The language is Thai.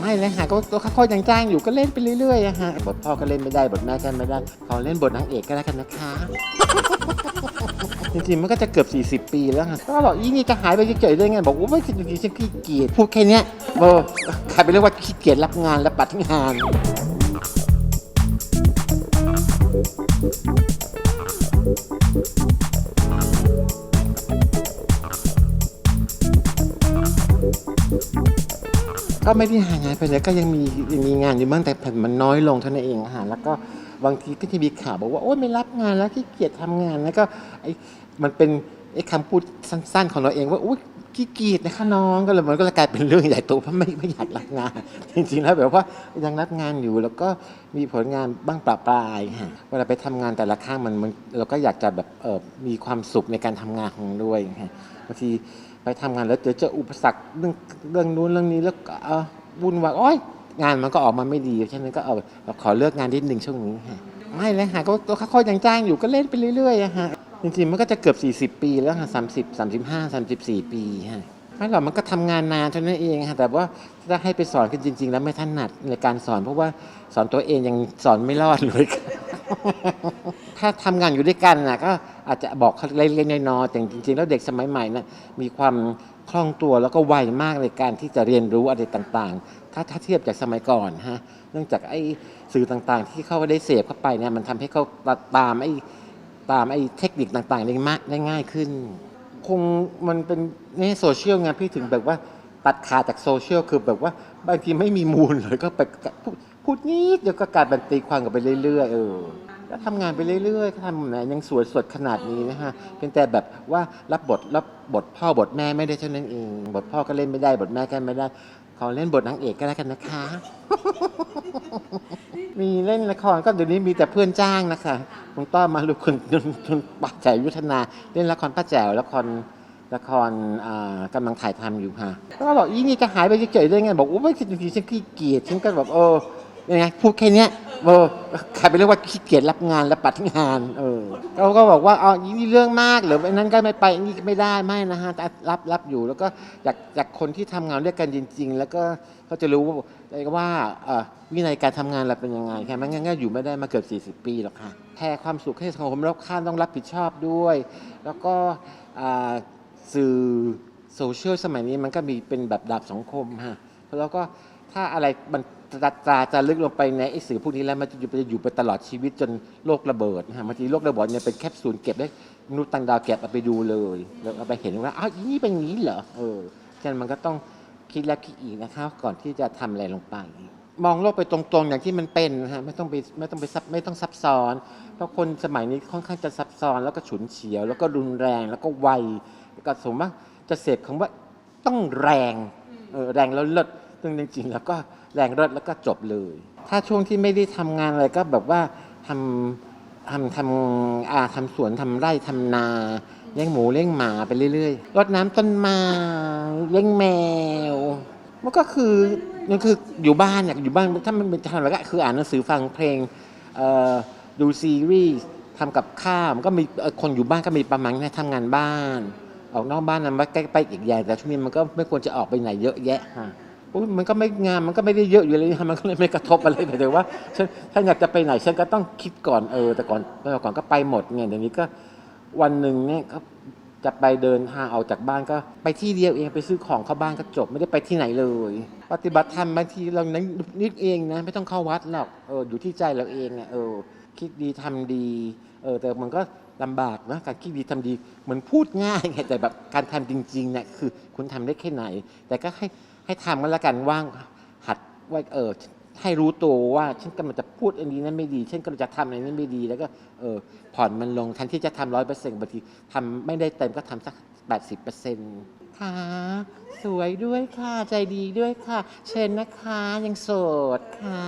ไม่เลยฮะก็ก็ค่อยๆยังจ้างอยู่ก็เล่นไปเรื่อยๆอะฮะบทพ่อก็เล่นไม่ได้บทแม่ก็ไม่ได้ขอเล่นบทนางเอกก็แล้วกันนะคะ จริงๆมันก็จะเกือบ40 ปีแล้วฮะก็บอกอีนี่จะหายไปเฉยๆได้ไงบอกว่าไม่จริงๆฉันขี้เกียจพูดแค่เนี้ยเออกลายเป็นเรื่องว่าขี้เกียจรับงานและปัดงาน ก็ไม่ได้หางงานไปเลยก็ยังมียังมีงานอยู่บ้างแต่ผลมันน้อยลงเท่านั้นเองอะฮะแล้วก็บางทีก็จะมีข่าวบอกว่าโอ้ยไม่รับงานแล้วที่เกียจทำงานแล้วก็ไอ้มันเป็นไอ้คำพูดสั้นๆ ของเราเองว่าอุ้ย ขี้เกียจนะคะน้องก็เลยมันก็เลยกลายเป็นเรื่องใหญ่โตเพราะไม่ไม่อยากรับงาน จริงๆแล้วแบบว่ายังรับงานอยู่แล้วก็มีผลงานบ้างปลาปลายฮะเวลาไปทำงานแต่ละครั้งมันมันเราก็อยากจะแบบเออมีความสุขในการทำงานของเราด้วยฮะบางทีไปทำงานแล้วเจอเจออุปสรรคเรื่องเรื่องนู้นเรื่องนี้แล้วก็เออวุ่นวายโอ้ยงานมันก็ออกมาไม่ดีฉะนั้นก็เอาเราขอเลือกงานนิดหนึ่งช่วงนี้ฮะไม่เลยฮะก็ก็ค่อยยังจ้างอยู่ก็เล่นไปเรื่อยๆอะฮะ จริงๆมันก็จะเกือบ 40 ปีแล้วฮะสามสิบสามสิบห้าสามสิบสี่ปีฮะไม่หรอกมันก็ทำงานนานเท่านั้นเองฮะแต่ว่าถ้าให้ไปสอนกันจริง ๆ แล้วไม่ถนัดในการสอน เพราะว่าสอนตัวเองยังสอนไม่รอดเลยถ้าทำงานอยู่ด้วยกันนะก็อาจจะบอกเขาเล็กๆน้อยๆแต่จริงๆ แล้วเด็กสมัยใหม่นะมีความคล่องตัวแล้วก็ไวมากในการที่จะเรียนรู้อะไรต่างๆ ถ้าถ้าเทียบจากสมัยก่อนฮะเนื่องจากไอ้สื่อต่างๆ ที่เขาได้เสพเข้าไปเนี่ยมันทำให้เขาตามไอ้ ตามไอ้เทคนิคต่างๆได้มากได้ง่ายขึ้น คงมันเป็นในโซเชียลไงพี่ถึงแบบว่าตัดขาดจากโซเชียลคือแบบว่าบางทีไม่มีมูลเลยก็ไปพูดพูดนิดเดียวก็กลายเป็นตีความกันไปเรื่อยๆเออก็ทำงานไปเรื่อยๆก็ทำแหมยังสวยสดขนาดนี้นะฮะเพียงแต่แบบว่ารับบทรับบทพ่อบทแม่ไม่ได้เท่านั้นเองบทพ่อก็เล่นไม่ได้บทแม่ก็ไม่ได้ขอเล่นบทนางเอกก็แล้วกันนะคะ มีเล่นละครก็เดี๋ยวนี้มีแต่เพื่อนจ้างนะคะคุณต้อมมาลุกคุณคุณป้าแจ๋วยุทธนา เล่นละครป้าแจ๋วละครละครกำลังถ่ายทำอยู่ค่ะก็บอกอีนี่จะหายไปเฉยๆได้ไงบอกอู้ไม่จริงๆฉันขี้เกียจฉันก็แบบเออยังไงพูดแค่เนี้ย เออกลายเป็นเรื่องว่าขี้เกียจรับงานและปัดงาน เออเขาก็บอกว่าอ๋ออนี่เรื่องมากหรือไอ้นั้นก็ไม่ไปนนี้ไม่ได้ไม่นะฮะแต่รับรับอยู่ แล้วก็อยากอยากคนที่ทำงานด้วยกันจริง ๆ แล้วก็เขาจะรู้ว่าว่าเออวินัยการทำงานเราเป็นยังไงแค่ไม่งั้นก็อยู่ไม่ได้มาเกือบ40 ปีหรอกค่ะแค่ความสุขให้สังคมรอบข้างต้องรับผิดชอบด้วย แล้วก็สื่อโซเชียลสมัยนี้มันก็มีเป็นแบบดาบสองคมฮะแล้วก็ถ้าอะไรมัน ตรารจะลึกลงไปในไอ้สื่อพวกนี้แล้วมันจะอยู่ไปอยู่ไปตลอดชีวิตจนโลกระเบิดนะฮะบางทีโลกระเบิดเนี่ยเป็นแคปซูลเก็บได้มนุษย์ต่างดาวเก็บเอาไปดูเลย แล้วเอาไปเห็นว่าอ้าวนี่เป็นอย่างนี้เหรอเออฉะนั้นมันก็ต้องคิดแล้วคิดอีกนะครับก่อนที่จะทำอะไรลงไป มองโลกไปตรงๆอย่างที่มันเป็นนะฮะไม่ต้องไปไม่ต้องไปซับไม่ต้องซับซ้อน เพราะคนสมัยนี้ค่อนข้างจะซับซ้อนแล้วก็ฉุนเฉียว แล้วก็รุนแรงแล้วก็ไวแล้วก็สมมติว่าจะเสพคำว่าต้องแรงเออแรงแล้วเลิศ ซึ่งจริงๆแล้วก็แรงเลิศแล้วก็จบเลย ถ้าช่วงที่ไม่ได้ทำงานอะไรก็แบบว่าทำทำทำอาทำสวนทำไร่ทำนาเลี้ยงหมูเลี้ยงหมาไปเรื่อยๆรดน้ำต้นไม้เลี้ยงแมวมันก็คือมันคืออยู่บ้านเนี่ยอยู่บ้านถ้ามันเป็นทำอะไรก็คืออ่านหนังสือฟังเพลงดูซีรีส์ทำกับข้าวมันก็มีคนอยู่บ้านก็มีประมาณนี้ทำงานบ้าน ออกนอกบ้านนั้นใกล้ไปอีกอย่างแต่ช่วงนี้มันก็ไม่ควรจะออกไปไหนเยอะแยะฮะ อุ๊ยมันก็ไม่งานมันก็ไม่ได้เยอะอยู่เลยมันก็เลยไม่กระทบอะไรแต่ว่าฉันถ้าอยากจะไปไหนฉันก็ต้องคิดก่อนเออ แต่ก่อนแต่ก่อนก็ไปหมดไงเดี๋ยวนี้ก็วันหนึ่งเนี่ยก็จะไปเดินทางออกจากบ้านก็ไปที่เดียวเองไปซื้อของเข้าบ้านก็จบไม่ได้ไปที่ไหนเลย ปฏิบัติธรรมบางทีเรานั้นนิดเองนะ ไม่ต้องเข้าวัดหรอกเอออยู่ที่ใจเราเองอะเออ คิดดีทำดีเออแต่มันก็ลำบากนะการคิดดีทำดีเหมือนพูดง่ายไงแต่แบบการทำจริงๆเนี่ยคือ คุณทำได้แค่ไหน แต่ก็ให้ให้ทำกันละกันว่างหัดว่าเออให้รู้ตัวว่าฉันกำลังจะพูดอันนี้นั้นไม่ดีฉันกำลังจะทำอันนี้ไม่ดี แล้วก็เออผ่อนมันลงแทันที่จะทำร้อยเปอร์เซ็นต์บางทีทำไม่ได้เต็มก็ทำสักแปดสิบเปอร์เซ็นต์ค่ะสวยด้วยค่ะ ใจดีด้วยค่ะ เชิญนะคะยังโสดค่ะ